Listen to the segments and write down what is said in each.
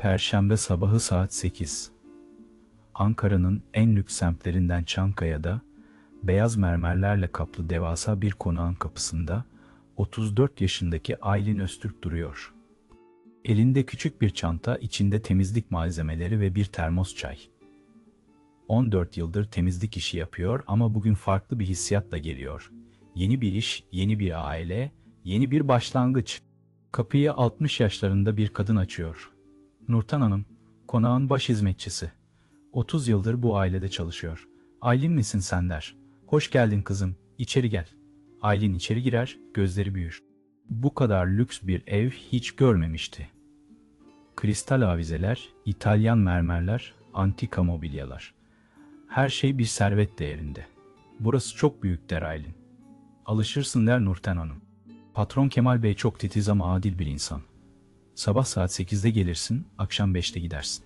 Perşembe sabahı saat 8. Ankara'nın en lüks semtlerinden Çankaya'da, beyaz mermerlerle kaplı devasa bir konağın kapısında 34 yaşındaki Aylin Öztürk duruyor. Elinde küçük bir çanta, içinde temizlik malzemeleri ve bir termos çay. 14 yıldır temizlik işi yapıyor ama bugün farklı bir hissiyatla geliyor. Yeni bir iş, yeni bir aile, yeni bir başlangıç. Kapıyı 60 yaşlarında bir kadın açıyor. Nurten Hanım, konağın baş hizmetçisi. 30 yıldır bu ailede çalışıyor. Aylin misin sen der. Hoş geldin kızım, içeri gel. Aylin içeri girer, gözleri büyür. Bu kadar lüks bir ev hiç görmemişti. Kristal avizeler, İtalyan mermerler, antika mobilyalar. Her şey bir servet değerinde. Burası çok büyük der Aylin. Alışırsın der Nurten Hanım. Patron Kemal Bey çok titiz ama adil bir insan. Sabah saat 8'de gelirsin, akşam 5'te gidersin.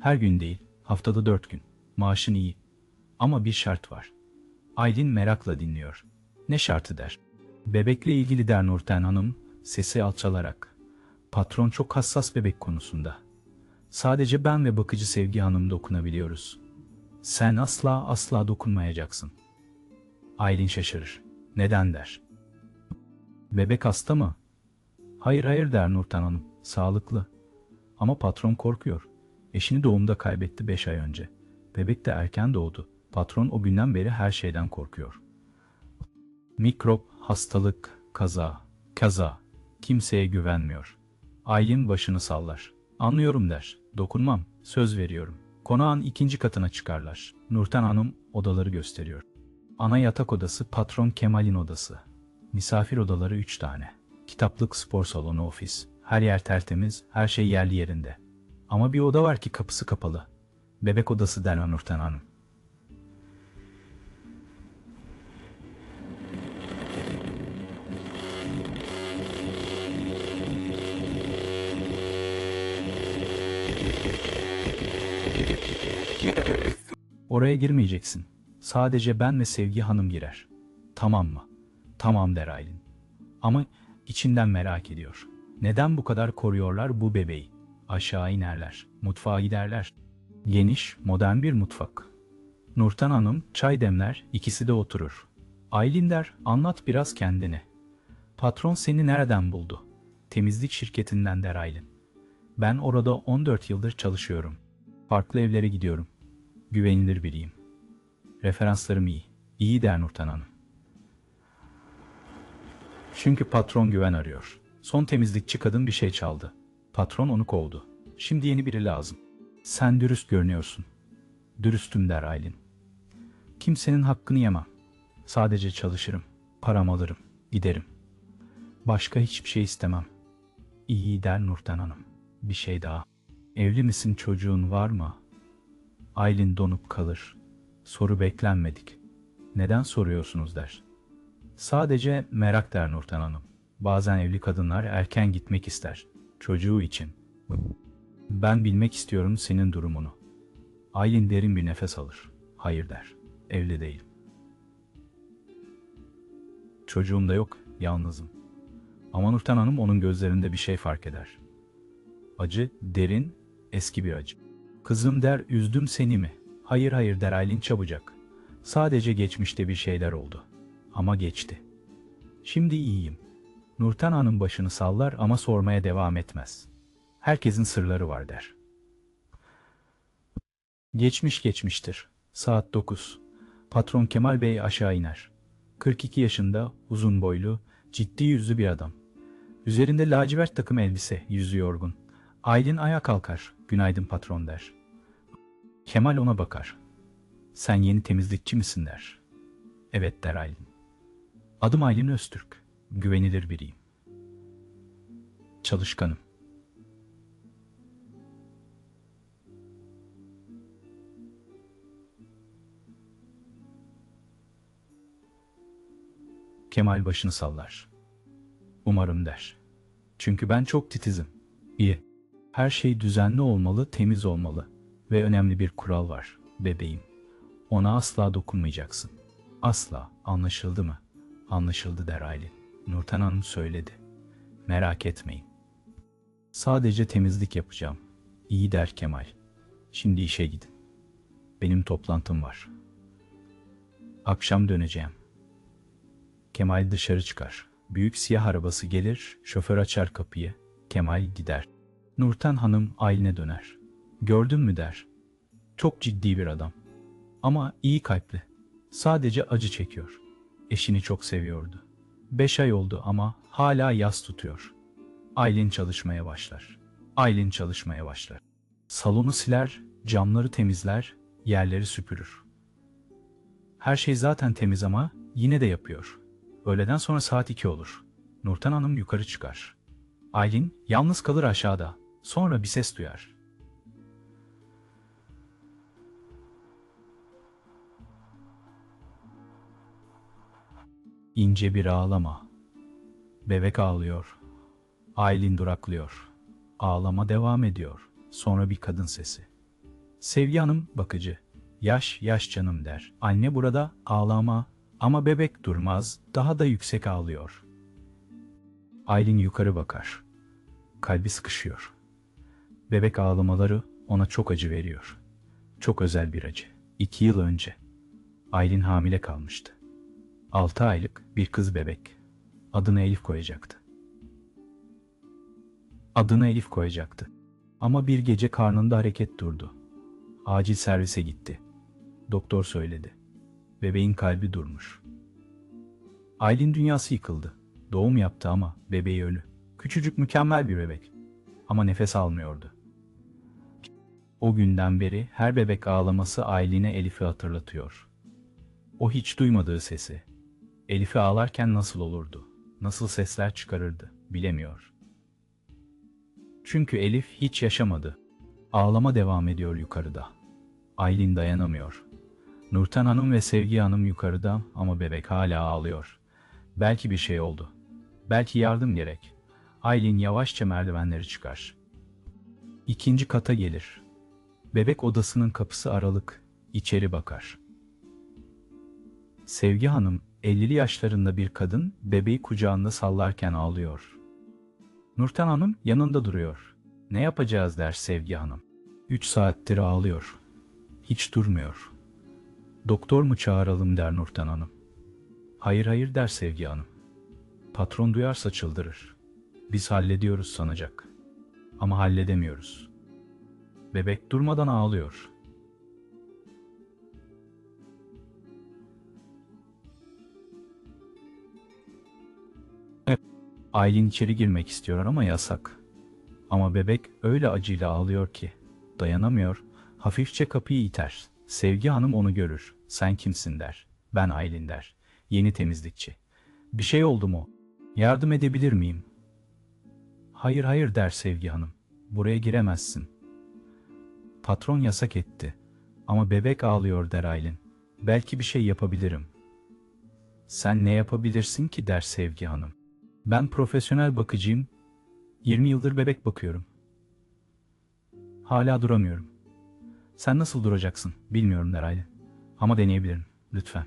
Her gün değil, haftada 4 gün. Maaşın iyi. Ama bir şart var. Aylin merakla dinliyor. Ne şartı der. Bebekle ilgili der Nurten Hanım, sesi alçalarak. Patron çok hassas bebek konusunda. Sadece ben ve bakıcı Sevgi Hanım dokunabiliyoruz. Sen asla asla dokunmayacaksın. Aylin şaşırır. Neden der. Bebek hasta mı? Hayır hayır der Nurten Hanım. Sağlıklı. Ama patron korkuyor. Eşini doğumda kaybetti 5 ay önce. Bebek de erken doğdu. Patron o günden beri her şeyden korkuyor. Mikrop, hastalık, kaza, kaza. Kimseye güvenmiyor. Aylin başını sallar. Anlıyorum der. Dokunmam. Söz veriyorum. Konağın ikinci katına çıkarlar. Nurten Hanım odaları gösteriyor. Ana yatak odası patron Kemal'in odası. Misafir odaları üç tane. Kitaplık, spor salonu, ofis. Her yer tertemiz, her şey yerli yerinde. Ama bir oda var ki kapısı kapalı. Bebek odası der Nurten Hanım. Oraya girmeyeceksin. Sadece ben ve Sevgi Hanım girer. Tamam mı? Tamam der Aylin. Ama içinden merak ediyor. Neden bu kadar koruyorlar bu bebeği? Aşağı inerler, mutfağa giderler. Geniş, modern bir mutfak. Nurten Hanım çay demler, ikisi de oturur. Aylin der, anlat biraz kendini. Patron seni nereden buldu? Temizlik şirketinden der Aylin. Ben orada 14 yıldır çalışıyorum. Farklı evlere gidiyorum. Güvenilir biriyim. Referanslarım iyi. İyi der Nurten Hanım. Çünkü patron güven arıyor. Son temizlikçi kadın bir şey çaldı. Patron onu kovdu. Şimdi yeni biri lazım. Sen dürüst görünüyorsun. Dürüstüm der Aylin. Kimsenin hakkını yemem. Sadece çalışırım. Param alırım. Giderim. Başka hiçbir şey istemem. İyi der Nurten Hanım. Bir şey daha. Evli misin çocuğun var mı? Aylin donup kalır. Soru beklenmedik. Neden soruyorsunuz der. Sadece merak der Nurten Hanım. Bazen evli kadınlar erken gitmek ister. Çocuğu için. Ben bilmek istiyorum senin durumunu. Aylin derin bir nefes alır. Hayır der. Evli değilim. Çocuğum da yok, yalnızım. Ama Nurten Hanım onun gözlerinde bir şey fark eder. Acı, derin, eski bir acı. Kızım der, üzdüm seni mi? Hayır hayır der Aylin çabucak. Sadece geçmişte bir şeyler oldu. Ama geçti. Şimdi iyiyim. Nurten Hanım başını sallar ama sormaya devam etmez. Herkesin sırları var der. Geçmiş geçmiştir. Saat 9. Patron Kemal Bey aşağı iner. 42 yaşında, uzun boylu, ciddi yüzlü bir adam. Üzerinde lacivert takım elbise, yüzü yorgun. Aylin ayağa kalkar, günaydın patron der. Kemal ona bakar. Sen yeni temizlikçi misin der. Evet der Aylin. Adım Aylin Öztürk. Güvenilir biriyim. Çalışkanım. Kemal başını sallar. Umarım der. Çünkü ben çok titizim. İyi. Her şey düzenli olmalı, temiz olmalı. Ve önemli bir kural var, bebeğim. Ona asla dokunmayacaksın. Asla, anlaşıldı mı? Anlaşıldı der Aylin. Nurten Hanım söyledi. Merak etmeyin. Sadece temizlik yapacağım. İyi der Kemal. Şimdi işe gidin. Benim toplantım var. Akşam döneceğim. Kemal dışarı çıkar. Büyük siyah arabası gelir, şoför açar kapıyı. Kemal gider. Nurten Hanım Aylin'e döner. Gördün mü der. Çok ciddi bir adam. Ama iyi kalpli. Sadece acı çekiyor. Eşini çok seviyordu. Beş ay oldu ama hala yas tutuyor. Aylin çalışmaya başlar. Aylin çalışmaya başlar. Salonu siler, camları temizler, yerleri süpürür. Her şey zaten temiz ama yine de yapıyor. Öğleden sonra saat 2 olur. Nurten Hanım yukarı çıkar. Aylin yalnız kalır aşağıda. Sonra bir ses duyar. İnce bir ağlama. Bebek ağlıyor. Aylin duraklıyor. Ağlama devam ediyor. Sonra bir kadın sesi. Sevgi Hanım bakıcı. Yaş yaş canım der. Anne burada ağlama ama bebek durmaz daha da yüksek ağlıyor. Aylin yukarı bakar. Kalbi sıkışıyor. Bebek ağlamaları ona çok acı veriyor. Çok özel bir acı. İki yıl önce. Aylin hamile kalmıştı. Altı aylık bir kız bebek. Adını Elif koyacaktı. Adını Elif koyacaktı. Ama bir gece karnında hareket durdu. Acil servise gitti. Doktor söyledi. Bebeğin kalbi durmuş. Aylin dünyası yıkıldı. Doğum yaptı ama bebeği ölü. Küçücük mükemmel bir bebek. Ama nefes almıyordu. O günden beri her bebek ağlaması Aylin'e Elif'i hatırlatıyor. O hiç duymadığı sesi. Elif'i ağlarken nasıl olurdu? Nasıl sesler çıkarırdı? Bilemiyor. Çünkü Elif hiç yaşamadı. Ağlama devam ediyor yukarıda. Aylin dayanamıyor. Nurten Hanım ve Sevgi Hanım yukarıda ama bebek hala ağlıyor. Belki bir şey oldu. Belki yardım gerek. Aylin yavaşça merdivenleri çıkar. İkinci kata gelir. Bebek odasının kapısı aralık. İçeri bakar. Sevgi Hanım 50'li yaşlarında bir kadın bebeği kucağında sallarken ağlıyor. Nurten Hanım yanında duruyor. Ne yapacağız der Sevgi Hanım. Üç saattir ağlıyor. Hiç durmuyor. Doktor mu çağıralım der Nurten Hanım. Hayır hayır der Sevgi Hanım. Patron duyarsa çıldırır. Biz hallediyoruz sanacak. Ama halledemiyoruz. Bebek durmadan ağlıyor. Aylin içeri girmek istiyor ama yasak. Ama bebek öyle acıyla ağlıyor ki dayanamıyor. Hafifçe kapıyı iter. Sevgi Hanım onu görür. Sen kimsin der. Ben Aylin der. Yeni temizlikçi. Bir şey oldu mu? Yardım edebilir miyim? Hayır hayır der Sevgi Hanım. Buraya giremezsin. Patron yasak etti. Ama bebek ağlıyor der Aylin. Belki bir şey yapabilirim. Sen ne yapabilirsin ki der Sevgi Hanım. Ben profesyonel bakıcıyım. 20 yıldır bebek bakıyorum. Hala duramıyorum. Sen nasıl duracaksın bilmiyorum der Aylin. Ama deneyebilirim. Lütfen.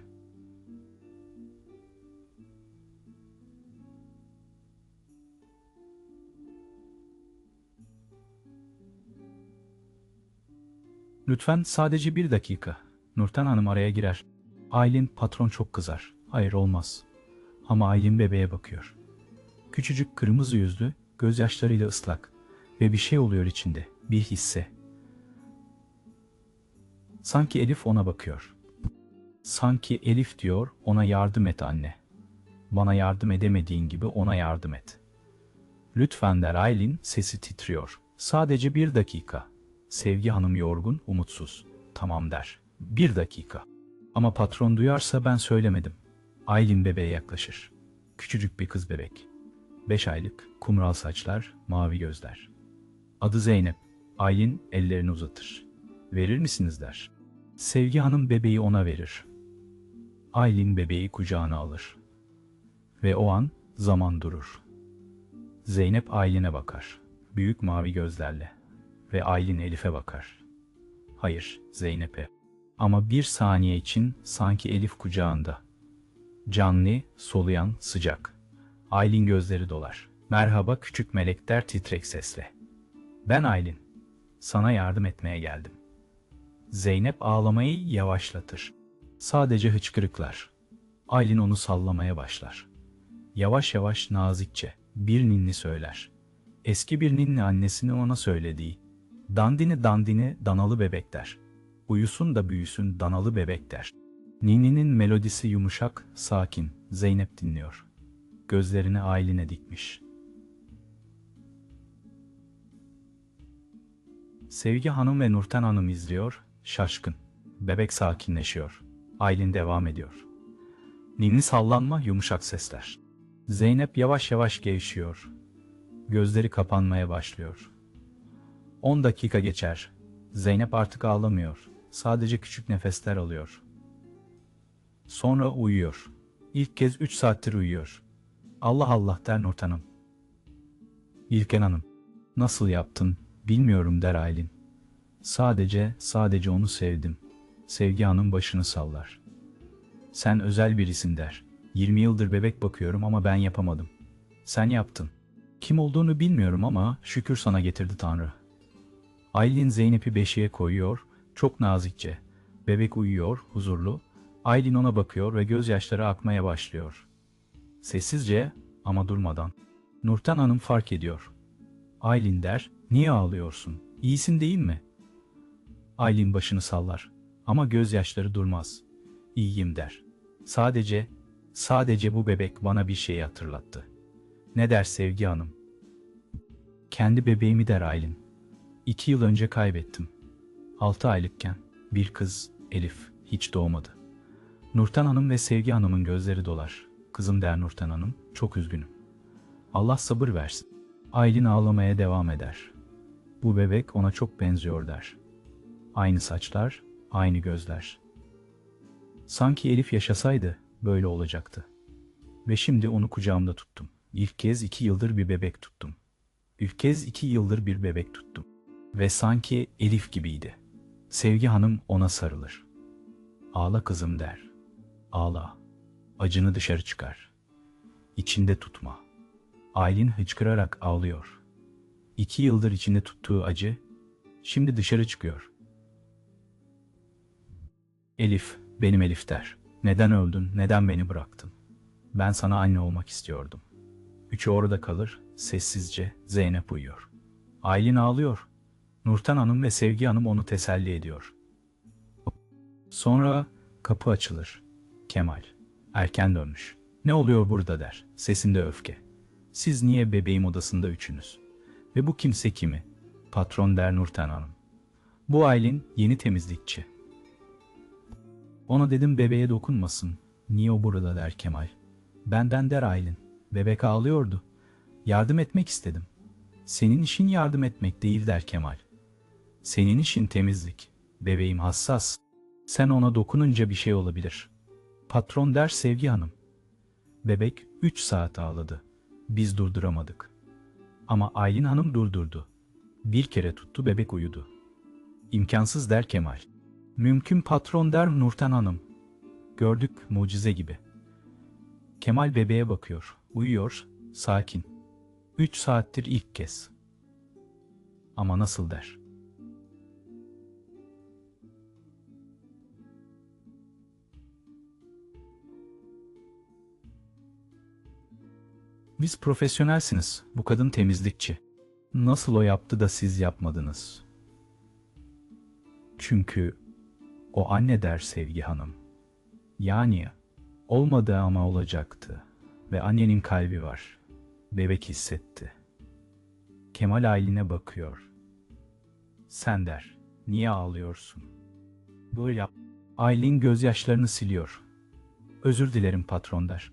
Lütfen sadece bir dakika. Nurten Hanım araya girer. Aylin patron çok kızar. Hayır olmaz. Ama Aylin bebeğe bakıyor. Küçücük kırmızı yüzlü, gözyaşlarıyla ıslak ve bir şey oluyor içinde, bir hisse. Sanki Elif ona bakıyor. Sanki Elif diyor, ona yardım et anne. Bana yardım edemediğin gibi ona yardım et. Lütfen der Aylin, sesi titriyor. Sadece bir dakika. Sevgi Hanım yorgun, umutsuz. Tamam der. Bir dakika. Ama patron duyarsa ben söylemedim. Aylin bebeğe yaklaşır. Küçücük bir kız bebek. Beş aylık, kumral saçlar, mavi gözler. Adı Zeynep. Aylin ellerini uzatır. Verir misiniz der. Sevgi Hanım bebeği ona verir. Aylin bebeği kucağına alır. Ve o an zaman durur. Zeynep Aylin'e bakar. Büyük mavi gözlerle. Ve Aylin Elif'e bakar. Hayır, Zeynep'e. Ama bir saniye için sanki Elif kucağında. Canlı, soluyan, sıcak. Aylin gözleri dolar. Merhaba küçük melek der titrek sesle. Ben Aylin. Sana yardım etmeye geldim. Zeynep ağlamayı yavaşlatır. Sadece hıçkırıklar. Aylin onu sallamaya başlar. Yavaş yavaş nazikçe bir ninni söyler. Eski bir ninni annesinin ona söylediği. Dandini dandini danalı bebek der. Uyusun da büyüsün danalı bebek der. Ninni'nin melodisi yumuşak, sakin. Zeynep dinliyor. Gözlerini Aylin'e dikmiş. Sevgi Hanım ve Nurten Hanım izliyor, şaşkın. Bebek sakinleşiyor. Aylin devam ediyor. Ninni sallanma, yumuşak sesler. Zeynep yavaş yavaş gevşiyor. Gözleri kapanmaya başlıyor. 10 dakika geçer. Zeynep artık ağlamıyor. Sadece küçük nefesler alıyor. Sonra uyuyor. İlk kez 3 saattir uyuyor. Allah Allah der Nurten Hanım. İlken Hanım, nasıl yaptın bilmiyorum der Aylin. Sadece, sadece onu sevdim. Sevgi Hanım başını sallar. Sen özel birisin der. 20 yıldır bebek bakıyorum ama ben yapamadım. Sen yaptın. Kim olduğunu bilmiyorum ama şükür sana getirdi Tanrı. Aylin Zeynep'i beşiğe koyuyor, çok nazikçe. Bebek uyuyor, huzurlu. Aylin ona bakıyor ve gözyaşları akmaya başlıyor. Sessizce ama durmadan. Nurten Hanım fark ediyor. Aylin der, niye ağlıyorsun? İyisin değil mi? Aylin başını sallar ama gözyaşları durmaz. İyiyim der. Sadece, sadece bu bebek bana bir şeyi hatırlattı. Ne der Sevgi Hanım? Kendi bebeğimi der Aylin. İki yıl önce kaybettim. Altı aylıkken bir kız Elif hiç doğmadı. Nurten Hanım ve Sevgi Hanım'ın gözleri dolar. Kızım der Nurten Hanım, çok üzgünüm. Allah sabır versin. Aylin ağlamaya devam eder. Bu bebek ona çok benziyor der. Aynı saçlar, aynı gözler. Sanki Elif yaşasaydı böyle olacaktı. Ve şimdi onu kucağımda tuttum. İlk kez iki yıldır bir bebek tuttum. İlk kez iki yıldır bir bebek tuttum. Ve sanki Elif gibiydi. Sevgi Hanım ona sarılır. Ağla kızım der. Ağla. Acını dışarı çıkar. İçinde tutma. Aylin hıçkırarak ağlıyor. İki yıldır içinde tuttuğu acı şimdi dışarı çıkıyor. Elif, benim Elif der. Neden öldün, neden beni bıraktın? Ben sana anne olmak istiyordum. Üçü orada kalır, sessizce Zeynep uyuyor. Aylin ağlıyor. Nurten Hanım ve Sevgi Hanım onu teselli ediyor. Sonra kapı açılır. Kemal. Erken dönmüş. Ne oluyor burada der. Sesinde öfke. Siz niye bebeğim odasında üçünüz? Ve bu kimse kimi? Patron der Nurten Hanım. Bu Aylin yeni temizlikçi. Ona dedim bebeğe dokunmasın. Niye o burada der Kemal. Benden der Aylin. Bebek ağlıyordu. Yardım etmek istedim. Senin işin yardım etmek değil der Kemal. Senin işin temizlik. Bebeğim hassas. Sen ona dokununca bir şey olabilir. Patron der Sevgi Hanım. Bebek 3 saat ağladı. Biz durduramadık. Ama Aylin Hanım durdurdu. Bir kere tuttu bebek uyudu. İmkansız der Kemal. Mümkün patron der Nurten Hanım. Gördük mucize gibi. Kemal bebeğe bakıyor. Uyuyor, sakin. Üç saattir ilk kez. Ama nasıl der? Biz profesyonelsiniz. Bu kadın temizlikçi. Nasıl o yaptı da siz yapmadınız? Çünkü o anne der Sevgi Hanım. Yani olmadı ama olacaktı. Ve annenin kalbi var. Bebek hissetti. Kemal Aylin'e bakıyor. Sen der, niye ağlıyorsun? Böyle yap. Aylin gözyaşlarını siliyor. Özür dilerim patron der.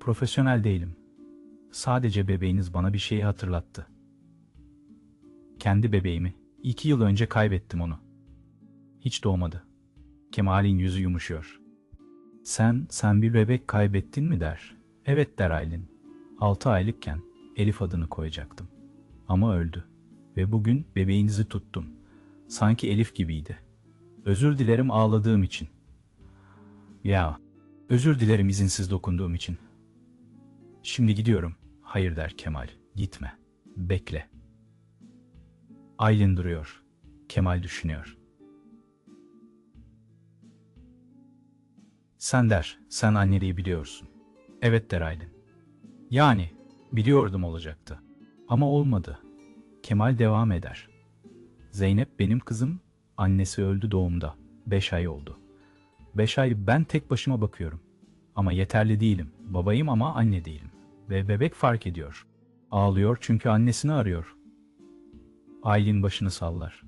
Profesyonel değilim. Sadece bebeğiniz bana bir şeyi hatırlattı. Kendi bebeğimi. iki yıl önce kaybettim onu. Hiç doğmadı. Kemal'in yüzü yumuşuyor. Sen, sen bir bebek kaybettin mi der. Evet der Aylin. Altı aylıkken Elif adını koyacaktım. Ama öldü. Ve bugün bebeğinizi tuttum. Sanki Elif gibiydi. Özür dilerim ağladığım için. Ya, özür dilerim izinsiz dokunduğum için. Şimdi gidiyorum. Hayır der Kemal. Gitme. Bekle. Aylin duruyor. Kemal düşünüyor. Sen der, sen anneliği biliyorsun. Evet der Aylin. Yani, biliyordum olacaktı. Ama olmadı. Kemal devam eder. Zeynep benim kızım, annesi öldü doğumda. Beş ay oldu. Beş ay ben tek başıma bakıyorum. Ama yeterli değilim. Babayım ama anne değilim. Ve bebek fark ediyor. Ağlıyor çünkü annesini arıyor. Aylin başını sallar.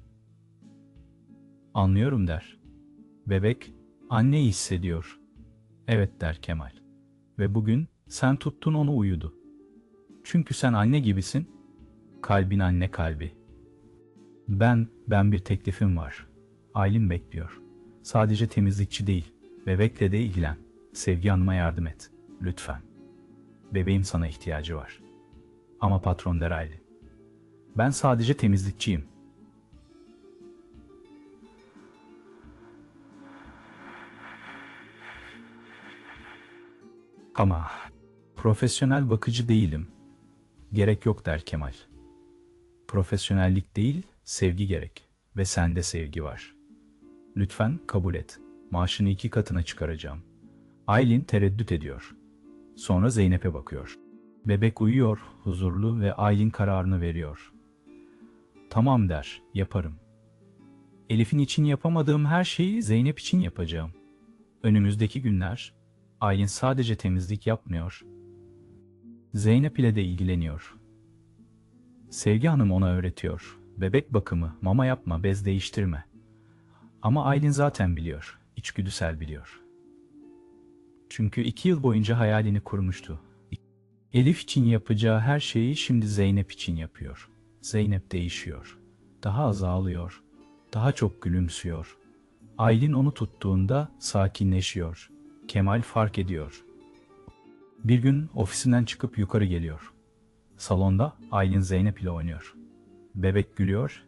Anlıyorum der. Bebek anneyi hissediyor. Evet der Kemal. Ve bugün sen tuttun onu uyudu. Çünkü sen anne gibisin. Kalbin anne kalbi. Ben, ben bir teklifim var. Aylin bekliyor. Sadece temizlikçi değil, bebekle de ilgilen. Sevgi Hanım'a yardım et. Lütfen. Bebeğim sana ihtiyacı var. Ama patron der Aylin. Ben sadece temizlikçiyim. Ama profesyonel bakıcı değilim. Gerek yok der Kemal. Profesyonellik değil, sevgi gerek. Ve sende sevgi var. Lütfen kabul et. Maaşını iki katına çıkaracağım. Aylin tereddüt ediyor. Sonra Zeynep'e bakıyor. Bebek uyuyor, huzurlu ve Aylin kararını veriyor. Tamam der, yaparım. Elif'in için yapamadığım her şeyi Zeynep için yapacağım. Önümüzdeki günler Aylin sadece temizlik yapmıyor. Zeynep ile de ilgileniyor. Sevgi Hanım ona öğretiyor. Bebek bakımı, mama yapma, bez değiştirme. Ama Aylin zaten biliyor, içgüdüsel biliyor. Çünkü iki yıl boyunca hayalini kurmuştu. Elif için yapacağı her şeyi şimdi Zeynep için yapıyor. Zeynep değişiyor. Daha az ağlıyor. Daha çok gülümsüyor. Aylin onu tuttuğunda sakinleşiyor. Kemal fark ediyor. Bir gün ofisinden çıkıp yukarı geliyor. Salonda Aylin Zeynep ile oynuyor. Bebek gülüyor,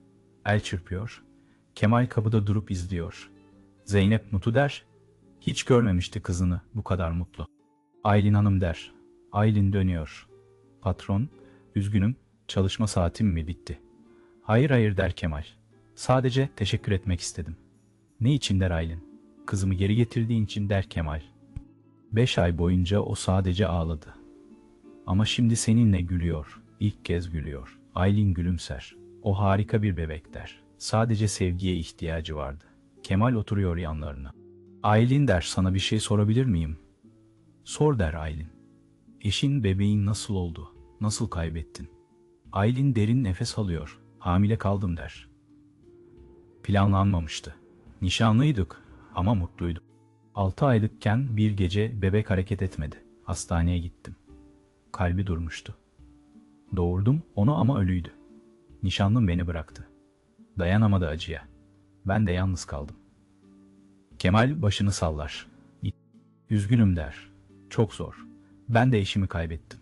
el çırpıyor. Kemal kapıda durup izliyor. Zeynep mutlu der, hiç görmemişti kızını bu kadar mutlu. Aylin Hanım der, Aylin dönüyor. Patron, üzgünüm, çalışma saatim mi bitti? Hayır hayır der Kemal. Sadece teşekkür etmek istedim. Ne için der Aylin? Kızımı geri getirdiğin için der Kemal. Beş ay boyunca o sadece ağladı. Ama şimdi seninle gülüyor. İlk kez gülüyor. Aylin gülümser. O harika bir bebek der. Sadece sevgiye ihtiyacı vardı. Kemal oturuyor yanlarına. Aylin der sana bir şey sorabilir miyim? Sor der Aylin. Eşin bebeğin nasıl oldu? Nasıl kaybettin? Aylin derin nefes alıyor. Hamile kaldım der. Planlanmamıştı. Nişanlıydık ama mutluyduk. Altı aylıkken bir gece bebek hareket etmedi. Hastaneye gittim. Kalbi durmuştu. Doğurdum onu ama ölüydü. Nişanlım beni bıraktı. Dayanamadı acıya. Ben de yalnız kaldım. Kemal başını sallar. Üzgünüm der. Çok zor. Ben de eşimi kaybettim.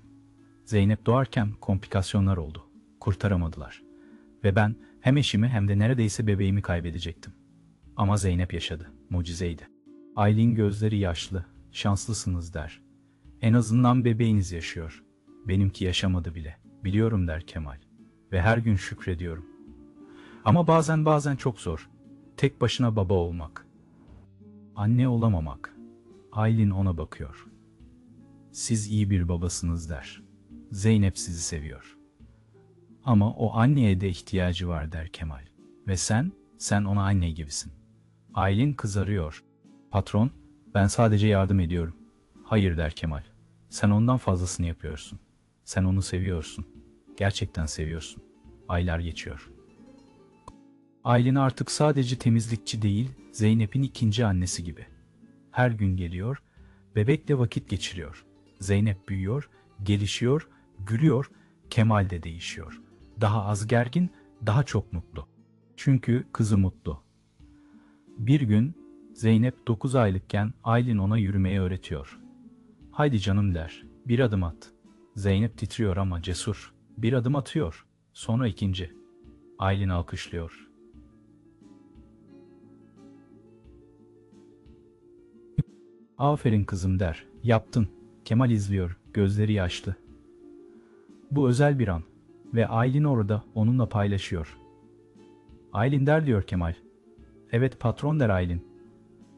Zeynep doğarken komplikasyonlar oldu. Kurtaramadılar. Ve ben hem eşimi hem de neredeyse bebeğimi kaybedecektim. Ama Zeynep yaşadı. Mucizeydi. Aylin gözleri yaşlı. Şanslısınız der. En azından bebeğiniz yaşıyor. Benimki yaşamadı bile. Biliyorum der Kemal. Ve her gün şükrediyorum. Ama bazen bazen çok zor. Tek başına baba olmak. Anne olamamak. Aylin ona bakıyor. Siz iyi bir babasınız der. Zeynep sizi seviyor. Ama o anneye de ihtiyacı var der Kemal. Ve sen, sen ona anne gibisin. Aylin kızarıyor. Patron, ben sadece yardım ediyorum. Hayır der Kemal. Sen ondan fazlasını yapıyorsun. Sen onu seviyorsun. Gerçekten seviyorsun. Aylar geçiyor. Aylin artık sadece temizlikçi değil, Zeynep'in ikinci annesi gibi. Her gün geliyor, bebekle vakit geçiriyor. Zeynep büyüyor, gelişiyor, gülüyor, Kemal de değişiyor. Daha az gergin, daha çok mutlu. Çünkü kızı mutlu. Bir gün Zeynep 9 aylıkken Aylin ona yürümeyi öğretiyor. Haydi canım der, bir adım at. Zeynep titriyor ama cesur. Bir adım atıyor. Sonra ikinci. Aylin alkışlıyor. Aferin kızım der. Yaptın. Kemal izliyor. Gözleri yaşlı. Bu özel bir an. Ve Aylin orada onunla paylaşıyor. Aylin der diyor Kemal. Evet patron der Aylin.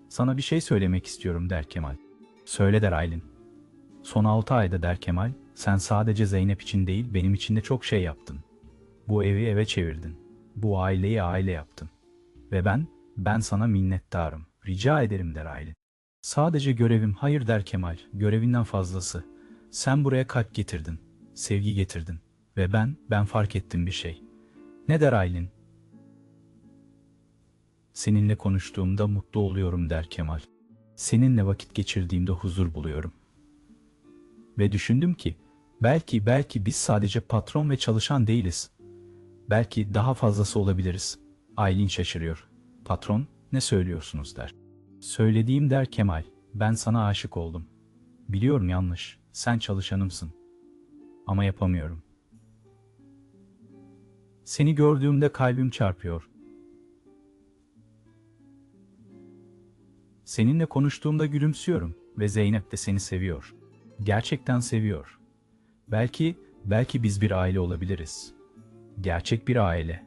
Sana bir şey söylemek istiyorum der Kemal. Söyle der Aylin. Son altı ayda der Kemal, sen sadece Zeynep için değil benim için de çok şey yaptın. Bu evi eve çevirdin. Bu aileyi aile yaptın. Ve ben, ben sana minnettarım. Rica ederim der Aylin. Sadece görevim hayır der Kemal. Görevinden fazlası. Sen buraya kalp getirdin. Sevgi getirdin. Ve ben, ben fark ettim bir şey. Ne der Aylin? Seninle konuştuğumda mutlu oluyorum der Kemal. Seninle vakit geçirdiğimde huzur buluyorum. Ve düşündüm ki, belki belki biz sadece patron ve çalışan değiliz. Belki daha fazlası olabiliriz. Aylin şaşırıyor. Patron, ne söylüyorsunuz der. Söylediğim der Kemal, ben sana aşık oldum. Biliyorum yanlış, sen çalışanımsın. Ama yapamıyorum. Seni gördüğümde kalbim çarpıyor. Seninle konuştuğumda gülümsüyorum ve Zeynep de seni seviyor. Gerçekten seviyor. Belki, belki biz bir aile olabiliriz. Gerçek bir aile.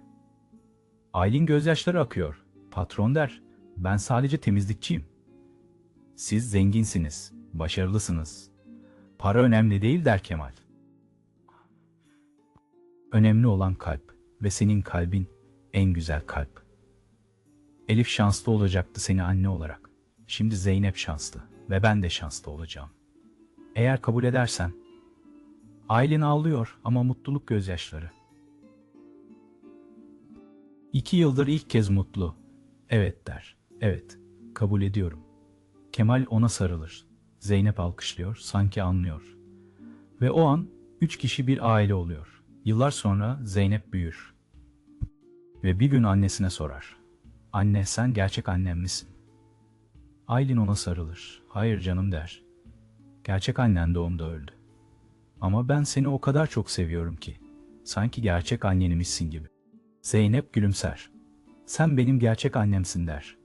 Aylin gözyaşları akıyor. Patron der, ben sadece temizlikçiyim. Siz zenginsiniz, başarılısınız. Para önemli değil der Kemal. Önemli olan kalp ve senin kalbin en güzel kalp. Elif şanslı olacaktı seni anne olarak. Şimdi Zeynep şanslı ve ben de şanslı olacağım. Eğer kabul edersen. Aylin ağlıyor ama mutluluk gözyaşları. İki yıldır ilk kez mutlu. Evet der. Evet, kabul ediyorum. Kemal ona sarılır. Zeynep alkışlıyor, sanki anlıyor. Ve o an üç kişi bir aile oluyor. Yıllar sonra Zeynep büyür. Ve bir gün annesine sorar. Anne sen gerçek annem misin? Aylin ona sarılır. Hayır canım der. Gerçek annen doğumda öldü. Ama ben seni o kadar çok seviyorum ki. Sanki gerçek annenimizsin gibi. Zeynep gülümser. Sen benim gerçek annemsin der.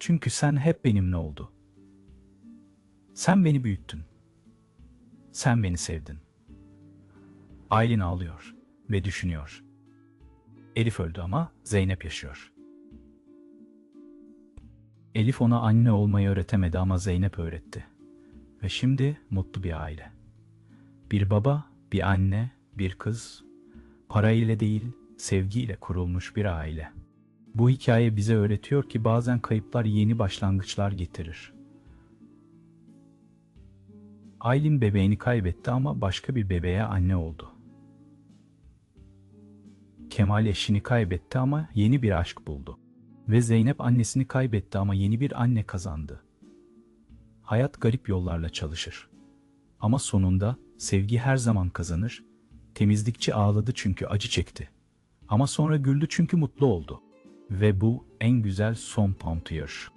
Çünkü sen hep benimle oldu. Sen beni büyüttün. Sen beni sevdin. Aylin ağlıyor ve düşünüyor. Elif öldü ama Zeynep yaşıyor. Elif ona anne olmayı öğretemedi ama Zeynep öğretti. Ve şimdi mutlu bir aile. Bir baba, bir anne, bir kız, para ile değil, sevgiyle kurulmuş bir aile. Bu hikaye bize öğretiyor ki bazen kayıplar yeni başlangıçlar getirir. Aylin bebeğini kaybetti ama başka bir bebeğe anne oldu. Kemal eşini kaybetti ama yeni bir aşk buldu. Ve Zeynep annesini kaybetti ama yeni bir anne kazandı. Hayat garip yollarla çalışır. Ama sonunda sevgi her zaman kazanır. Temizlikçi ağladı çünkü acı çekti. Ama sonra güldü çünkü mutlu oldu. Ve bu en güzel son Pontier.